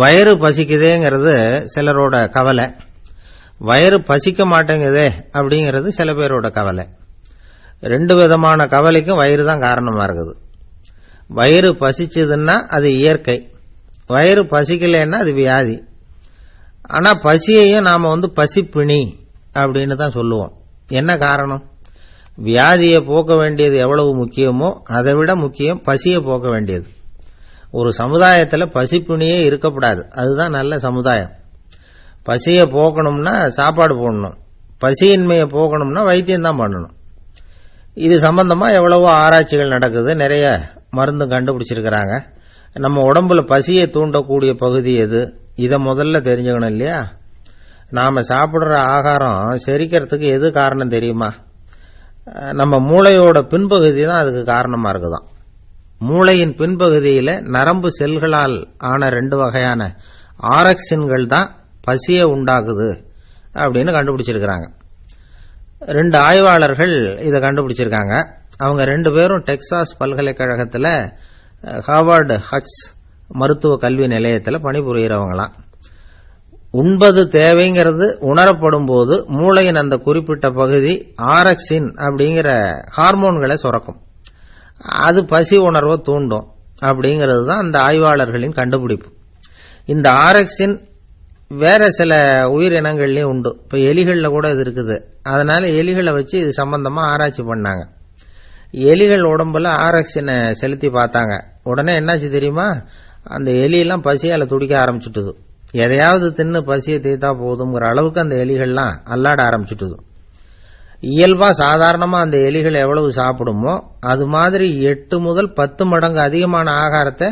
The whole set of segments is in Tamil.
வயிறு பசிக்குதேங்கிறது சிலரோட கவலை. வயிறு பசிக்க மாட்டேங்குதே அப்படிங்கிறது சில பேரோட கவலை. ரெண்டு விதமான கவலைக்கும் வயிறு தான் காரணமாக இருக்குது. வயிறு பசிச்சதுன்னா அது இயற்கை. வயிறு பசிக்கலைன்னா அது வியாதி. ஆனால் பசியையும் நாம் வந்து பசிப்பிணி அப்படின்னு தான் சொல்லுவோம். என்ன காரணம்? வியாதியை போக்க வேண்டியது எவ்வளவு முக்கியமோ அதை விட முக்கியம் பசியை போக்க வேண்டியது. ஒரு சமுதாயத்தில் பசிப்பிணியே இருக்கக்கூடாது. அதுதான் நல்ல சமுதாயம். பசியை போக்கணும்னா சாப்பாடு போடணும். பசியின்மையை போக்கணும்னா வைத்தியம் தான் பண்ணணும். இது சம்பந்தமாக எவ்வளவோ ஆராய்ச்சிகள் நடக்குது. நிறைய மருந்து கண்டுபிடிச்சிருக்கிறாங்க. நம்ம உடம்புல பசியை தூண்டக்கூடிய பகுதி எது? இதை முதல்ல தெரிஞ்சுக்கணும் இல்லையா? நாம் சாப்பிட்ற ஆகாரம் செரிக்கிறதுக்கு எது காரணம் தெரியுமா? நம்ம மூளையோட பின்பகுதி தான் அதுக்கு காரணமாக இருக்குதான். மூளையின் பின்பகுதியில நரம்பு செல்களால் ஆன ரெண்டு வகையான ஆரக்சின்கள் தான் பசியை உண்டாக்குது அப்படின்னு கண்டுபிடிச்சிருக்கிறாங்க. ரெண்டு ஆய்வாளர்கள் இதை கண்டுபிடிச்சிருக்காங்க. அவங்க ரெண்டு பேரும் டெக்சாஸ் பல்கலைக்கழகத்தில் ஹார்வர்டு ஹக்ஸ் மருத்துவ கல்வி நிலையத்தில் பணிபுரிகிறவங்களாம் உண்பது தேவைங்கிறது உணரப்படும் போது மூளையின் அந்த குறிப்பிட்ட பகுதி ஆரக்சின் அப்படிங்கிற ஹார்மோன்களை சுரக்கும். அது பசி உணர்வை தூண்டும் அப்படிங்கிறது தான் அந்த ஆய்வாளர்களின் கண்டுபிடிப்பு. இந்த ஆரக்சின் வேற சில உயிரினங்கள்லேயும் உண்டு. இப்போ எலிகளில் கூட இது இருக்குது. அதனால எலிகளை வச்சு இது சம்பந்தமாக ஆராய்ச்சி பண்ணாங்க. எலிகள் உடம்புல ஆரக்சினை செலுத்தி பார்த்தாங்க. உடனே என்னாச்சு தெரியுமா? அந்த எலியெல்லாம் பசியால் துடிக்க ஆரம்பிச்சுட்டுது. எதையாவது தின்னு பசியை தீர்த்தா போதுங்கிற அளவுக்கு அந்த எலிகள்லாம் அல்லாட ஆரம்பிச்சுட்டுது. இயல்பா சாதாரணமா அந்த எலிகள் எவ்வளவு சாப்பிடுமோ அது மாதிரி எட்டு முதல் பத்து மடங்கு அதிகமான ஆகாரத்தை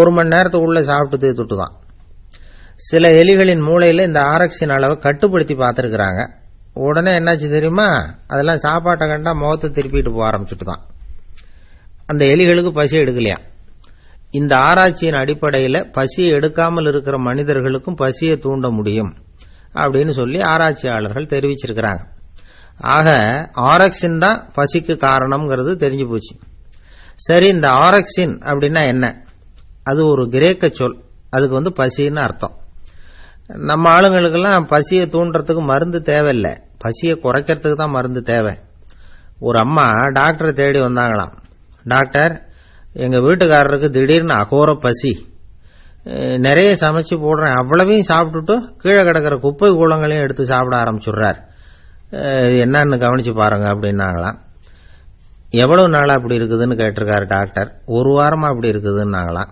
ஒரு மணி நேரத்துக்குள்ளே சாப்பிட்டு தீர்த்துட்டு தான் சில எலிகளின் மூளையில் இந்த ஆரக்சின் அளவை கட்டுப்படுத்தி பார்த்துருக்குறாங்க. உடனே என்னாச்சு தெரியுமா? அதெல்லாம் சாப்பாட்டை கண்டா முகத்தை திருப்பிட்டு போக ஆரம்பிச்சுட்டு தான் அந்த எலிகளுக்கு பசி எடுக்கலையா? இந்த ஆராய்ச்சியின் அடிப்படையில் பசியை எடுக்காமல் இருக்கிற மனிதர்களுக்கும் பசியை தூண்ட முடியும் அப்படின்னு சொல்லி ஆராய்ச்சியாளர்கள் தெரிவிச்சிருக்கிறாங்க. ஆக ஆரக்சின் தான் பசிக்கு காரணம்ங்கிறது தெரிஞ்சு போச்சு. சரி இந்த ஆரக்சின் அப்படின்னா என்ன? அது ஒரு கிரேக்க சொல். அதுக்கு வந்து பசின்னு அர்த்தம். நம்ம ஆளுங்களுக்கெல்லாம் பசியை தூண்டுறதுக்கு மருந்து தேவையில்லை. பசியை குறைக்கிறதுக்கு தான் மருந்து தேவை. ஒரு அம்மா டாக்டரை தேடி வந்தாங்களாம். டாக்டர் எங்கள் வீட்டுக்காரருக்கு திடீர்னு அகோர பசி. நிறைய சமைச்சு போடுறேன். அவ்வளவையும் சாப்பிட்டுட்டு கீழே கிடக்கிற குப்பை கூலங்களையும் எடுத்து சாப்பிட ஆரம்பிச்சுடுறார். என்னன்னு கவனிச்சு பாருங்க அப்படின்னாங்களாம். எவ்வளவு நாளா அப்படி இருக்குதுன்னு கேட்டிருக்காரு டாக்டர். ஒரு வாரமா அப்படி இருக்குதுன்னாங்களாம்.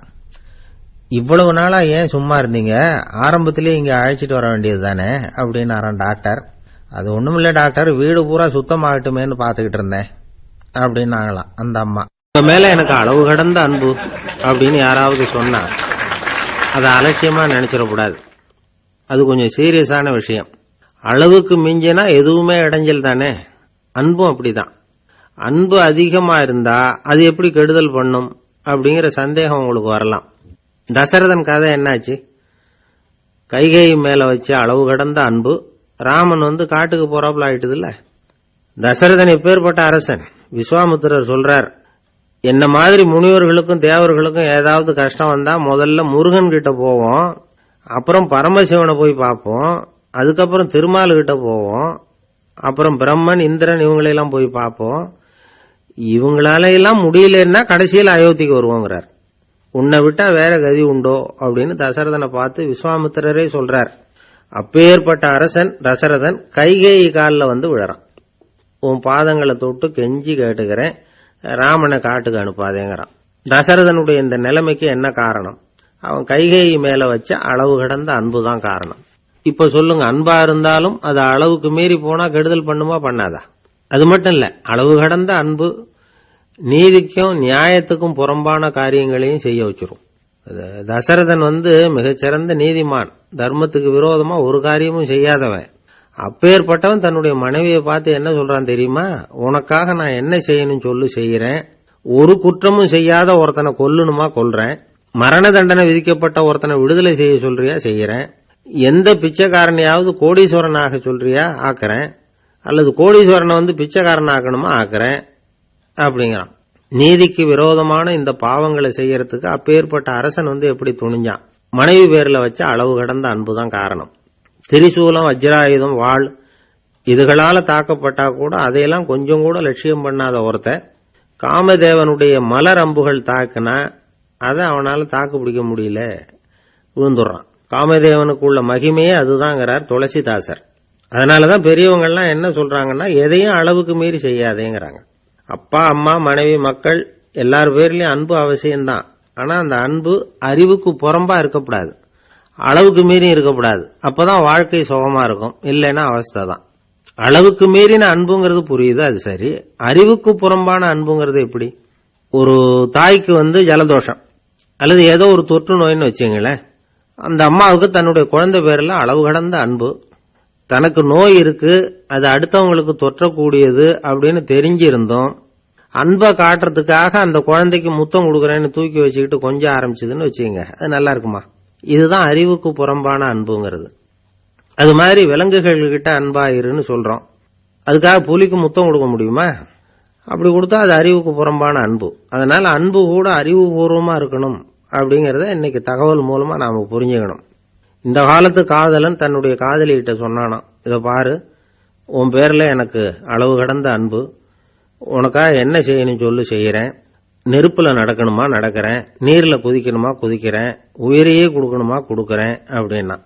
இவ்வளவு நாளா ஏன் சும்மா இருந்தீங்க? ஆரம்பத்திலே இங்க அழைச்சிட்டு வர வேண்டியது தானே? அப்படின்னாராம் டாக்டர். அது ஒண்ணுமில்ல டாக்டர் வீடு பூரா சுத்தமாகட்டுமேன்னு பாத்துக்கிட்டு இருந்தேன். அப்படின்னாங்களாம் அந்த அம்மா. உங்க மேல எனக்கு அளவு கடந்த அன்பு அப்படின்னு யாராவது சொன்னா அதை அலட்சியமா நினைச்சிடக்கூடாது. அது கொஞ்சம் சீரியஸான விஷயம். அளவுக்கு மிஞ்சினா எதுவுமே இடைஞ்சல் தானே? அன்பும் அப்படிதான். அன்பு அதிகமா இருந்தா அது எப்படி கெடுதல் பண்ணும் அப்படிங்கிற சந்தேகம் உங்களுக்கு வரலாம். தசரதன் கதை என்னாச்சு? கைகை மேல வச்ச அளவு கடந்த அன்பு ராமன் வந்து காட்டுக்கு போறாப்புல ஆயிட்டுதுல்ல. தசரதன் எப்பேற்பட்ட அரசன்? விஸ்வாமுத்திரர் சொல்றார் என்ன மாதிரி முனிவர்களுக்கும் தேவர்களுக்கும் ஏதாவது கஷ்டம் வந்தா முதல்ல முருகன் கிட்ட போவோம் அப்புறம் பரமசிவனை போய் பார்ப்போம் அதுக்கப்புறம் திருமால் கிட்ட போவோம். அப்புறம் பிரம்மன் இந்திரன் இவங்களையெல்லாம் போய் பார்ப்போம். இவங்களால எல்லாம் முடியலன்னா கடைசியில் அயோத்திக்கு வருவோங்கிறார். உன்னை விட்டா வேற கதி உண்டோ அப்படின்னு தசரதனை பார்த்து விஸ்வாமித்திரரே சொல்றார். அப்பேற்பட்ட அரசன் தசரதன் கைகை காலில் வந்து விழறான். உன் பாதங்களை தொட்டு கெஞ்சி கேட்டுக்கிறேன். ராமனை காட்டுக்கு அனுப்பாதேங்கிறான். தசரதனுடைய இந்த நிலைமைக்கு என்ன காரணம்? அவன் கைகை மேல வச்ச அளவு கடந்த அன்பு தான் காரணம். இப்ப சொல்லுங்க அன்பா இருந்தாலும் அது அளவுக்கு மீறி போனா கெடுதல் பண்ணுமா பண்ணாதா? அது மட்டும் இல்ல அளவு கடந்த அன்பு நீதிக்கும் நியாயத்துக்கும் புறம்பான காரியங்களையும் செய்ய வச்சிரும். தசரதன் வந்து மிகச்சிறந்த நீதிமான். தர்மத்துக்கு விரோதமா ஒரு காரியமும் செய்யாதவன். அப்பேற்பட்டவன் தன்னுடைய மனைவியை பார்த்து என்ன சொல்றான் தெரியுமா? உனக்காக நான் என்ன செய்யணும் சொல்லு செய்யறேன் ஒரு குற்றமும் செய்யாத ஒருத்தனை கொல்லணுமா கொல்றேன். மரண தண்டனை விதிக்கப்பட்ட ஒருத்தனை விடுதலை செய்ய சொல்றியா செய்யறேன் எந்த பிச்சைக்காரனையாவது கோடீஸ்வரனாக சொல்றியா? ஆக்குறேன். அல்லது கோடீஸ்வரனை வந்து பிச்சைக்காரன் ஆக்கணுமா ஆக்குறேன். அப்படிங்கிறான். நீதிக்கு விரோதமான இந்த பாவங்களை செய்யறதுக்கு அப்பேற்பட்ட அரசன் வந்து எப்படி துணிஞ்சான்? மனைவி பேர்ல வச்ச அளவு கடந்த அன்பு தான் காரணம். திரிசூலம் வஜ்ராயுதம் வாழ் இதுகளால தாக்கப்பட்டா கூட அதையெல்லாம் கொஞ்சம் கூட லட்சியம் பண்ணாத ஒருத்தன் காமதேவனுடைய மலர் அம்புகள் தாக்குனா அதை அவனால தாக்கு பிடிக்க முடியல. விழுந்துடுறான். காமதேவனுக்குள்ள மகிமையே அதுதாங்கிறார் துளசிதாசர். அதனாலதான் பெரியவங்கள்லாம் என்ன சொல்றாங்கன்னா எதையும் அளவுக்கு மீறி செய்யாதேங்கிறாங்க. அப்பா அம்மா மனைவி மக்கள் எல்லார் பேர்லயும் அன்பு அவசியம்தான். ஆனா அந்த அன்பு அறிவுக்கு புறம்பா இருக்கக்கூடாது. அளவுக்கு மீறி இருக்கக்கூடாது. அப்பதான் வாழ்க்கை சுகமா இருக்கும். இல்லைன்னா அவஸ்தை தான். அளவுக்கு மீறின அன்புங்கிறது புரியுது அது சரி. அறிவுக்கு புறம்பான அன்புங்கிறது எப்படி? ஒரு தாய்க்கு வந்து ஜலதோஷம். அல்லது ஏதோ ஒரு தொற்று நோயின்னு வச்சுங்களேன். அந்த அம்மாவுக்கு தன்னுடைய குழந்தை பேரில் அளவு கடந்த அன்பு. தனக்கு நோய் இருக்கு அது அடுத்தவங்களுக்கு தொற்றக்கூடியது அப்படின்னு தெரிஞ்சிருந்தோம். அன்பை காட்டுறதுக்காக அந்த குழந்தைக்கு முத்தம் கொடுக்குறேன்னு தூக்கி வச்சுக்கிட்டு கொஞ்சம் ஆரம்பிச்சதுன்னு வச்சுக்கோங்க. அது நல்லா இருக்குமா? இதுதான் அறிவுக்கு புறம்பான அன்புங்கிறது. அது மாதிரி விலங்குகள்கிட்ட அன்பாயிருன்னு சொல்றோம். அதுக்காக புலிக்கு முத்தம் கொடுக்க முடியுமா? அப்படி கொடுத்தா அது அறிவுக்கு புறம்பான அன்பு. அதனால அன்பு கூட அறிவுபூர்வமா இருக்கணும். அப்படிங்கறத இன்னைக்கு தகவல் மூலமா நாம புரிஞ்சுக்கணும். இந்த காலத்து காதலன் தன்னுடைய காதலிகிட்ட சொன்னானாம் இதை பாரு உன் பேர்ல எனக்கு அளவு கடந்த அன்பு. உனக்காக என்ன செய்யணும் சொல்லு செய்கிறேன் நெருப்புல நடக்கணுமா நடக்கிறேன். நீர்ல குதிக்கணுமா குதிக்கிறேன். உயிரையே கொடுக்கணுமா கொடுக்கறேன் அப்படின்னா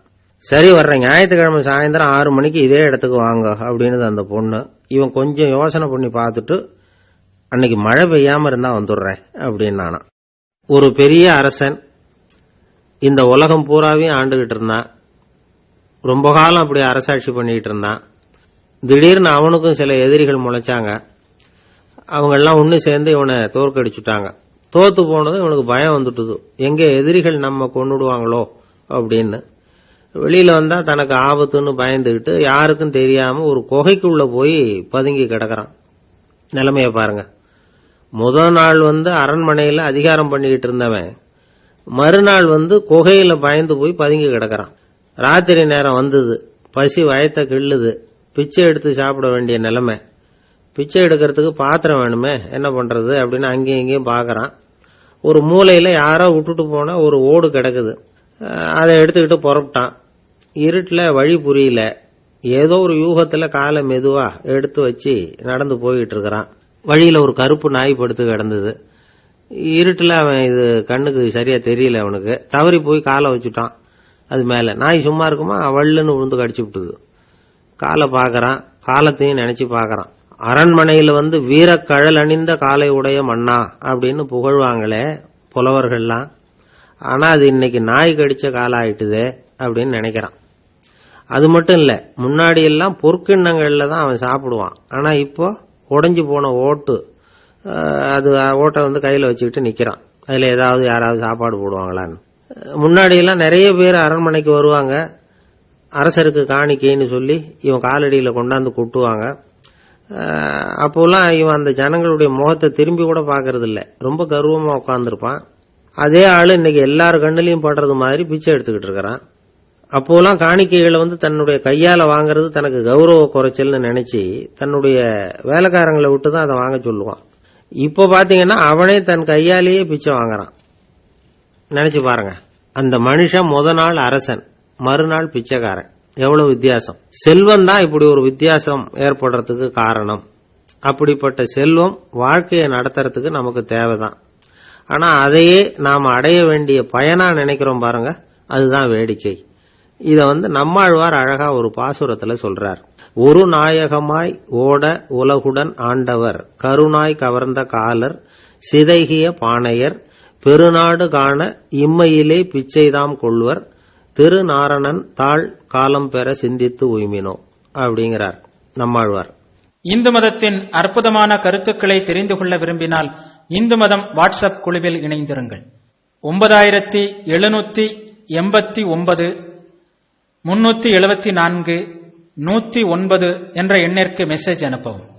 சரி வர்றேன். ஞாயிற்றுக்கிழமை சாயந்தரம் ஆறு மணிக்கு இதே இடத்துக்கு வாங்க அப்படின்னு அந்த பொண்ணு. இவன் கொஞ்சம் யோசனை பண்ணி பார்த்துட்டு அன்னைக்கு மழை பெய்யாமல் இருந்தால் வந்துடுறேன் அப்படின்னானா ஒரு பெரிய அரசன் இந்த உலகம் பூராவையும் ஆண்டுகிட்டு இருந்தான். ரொம்ப காலம் அப்படி அரசாட்சி பண்ணிக்கிட்டு இருந்தான். திடீர்னு அவனுக்கும் சில எதிரிகள் முளைச்சாங்க. அவங்கெல்லாம் ஒன்று சேர்ந்து இவனை தோற்கடிச்சுட்டாங்க. தோத்து போனது இவனுக்கு பயம் வந்துட்டுது. எங்கே எதிரிகள் நம்ம கொண்டுடுவாங்களோ அப்படின்னு. வெளியில் வந்தால் தனக்கு ஆபத்துன்னு பயந்துக்கிட்டு யாருக்கும் தெரியாமல் ஒரு குகைக்குள்ளே போய் பதுங்கி கிடக்கிறான். நிலைமையை பாருங்கள் முதல் நாள் வந்து அரண்மனையில் அதிகாரம் பண்ணிக்கிட்டு இருந்தவன். மறுநாள் வந்து குகையில் பயந்து போய் பதுங்கி கிடக்கிறான். ராத்திரி நேரம் வந்தது. பசி வயத்தை கிள்ளுது. பிச்சை எடுத்து சாப்பிட வேண்டிய நிலைமை. பிச்சை எடுக்கிறதுக்கு பாத்திரம் வேணுமே? என்ன பண்ணுறது அப்படின்னு அங்கேயும் இங்கேயும் பார்க்குறான் ஒரு மூலையில் யாரோ விட்டுட்டு போன ஒரு ஓடு கிடக்குது. அதை எடுத்துக்கிட்டு புறப்பட்டான். இருட்டில் வழி புரியல. ஏதோ ஒரு யூகத்தில் காலை மெதுவாக எடுத்து வச்சு நடந்து போய்கிட்டு இருக்கிறான். வழியில் ஒரு கருப்பு நாய் படுத்து கிடந்தது. இருட்டில் அவன் இது கண்ணுக்கு சரியாக தெரியல அவனுக்கு. தவறி போய் காலை வச்சுட்டான். அது மேலே. நாய் சும்மா இருக்குமா? வள்ளுன்னு விழுந்து கடிச்சு விட்டுது. காலை பார்க்குறான் காலத்தையும் நினச்சி பார்க்குறான் அரண்மனையில் வந்து வீரக்கழல் அணிந்த காலை உடைய மன்னா அப்படின்னு புகழ்வாங்களே புலவர்கள்லாம். ஆனால் அது இன்னைக்கு நாய் கடித்த காலம் ஆயிட்டுதே அப்படின்னு நினைக்கிறான். அது மட்டும் இல்லை முன்னாடி எல்லாம் தான் அவன் சாப்பிடுவான். ஆனால் இப்போது உடஞ்சி போன ஓட்டு அது ஓட்டை வந்து கையில் வச்சுக்கிட்டு நிற்கிறான் அதில் ஏதாவது யாராவது சாப்பாடு போடுவாங்களான்னு. முன்னாடியெல்லாம் நிறைய பேர் அரண்மனைக்கு வருவாங்க. அரசருக்கு காணிக்கைன்னு சொல்லி இவன் காலடியில் கொண்டாந்து கொட்டுவாங்க. அப்போல்லாம் இவன் அந்த ஜனங்களுடைய முகத்தை திரும்பி கூட பார்க்கறது இல்லை ரொம்ப கர்வமாக உட்காந்துருப்பான் அதே ஆள் இன்னைக்கு எல்லார் கண்ணிலையும் படுறது மாதிரி பிச்சை எடுத்துக்கிட்டு இருக்கிறான். அப்போலாம் காணிக்கைகளை வந்து தன்னுடைய கையால வாங்குறது தனக்கு கௌரவ குறைச்சல்னு நினைச்சு தன்னுடைய வேலைக்காரங்களை விட்டு தான் அதை வாங்க சொல்லுவான். இப்போ பாத்தீங்கன்னா அவனே தன் கையாலேயே பிச்சை வாங்குறான். நினைச்சு பாருங்க. அந்த மனுஷன் முத நாள் அரசன் மறுநாள் பிச்சைக்காரன். எவ்வளவு வித்தியாசம். செல்வம் தான் இப்படி ஒரு வித்தியாசம் ஏற்படுறதுக்கு காரணம். அப்படிப்பட்ட செல்வம் வாழ்க்கையை நடத்துறதுக்கு நமக்கு தேவைதான். ஆனா அதையே நாம் அடைய வேண்டிய பயனா நினைக்கிறோம் பாருங்க. அதுதான் வேடிக்கை. இத வந்து நம்மாழ்வார் அழகா ஒரு பாசுரத்துல சொல்றார். ஒரு நாயகமாய் ஓட உலகுடன் ஆண்டவர் கருணாய் கவர்ந்த காலர் சிதைகிய பாணையர் பெருநாடு காண இம்மையிலே பிச்சைதாம் கொள்வர் திருநாரணன் தாழ் காலம் பெற சிந்தித்து உய்மினோ அப்படிங்கிறார் நம்மாழ்வார். இந்து மதத்தின் அற்புதமான கருத்துக்களை தெரிந்து கொள்ள விரும்பினால் இந்து மதம் வாட்ஸ்அப் குழுவில் இணைந்திருங்கள். ஒன்பதாயிரத்தி எழுநூத்தி எண்பத்தி ஒன்பது முன்னூத்தி எழுபத்தி நான்கு நூத்தி ஒன்பது என்ற எண்ணிற்கு மெசேஜ் அனுப்பவும்.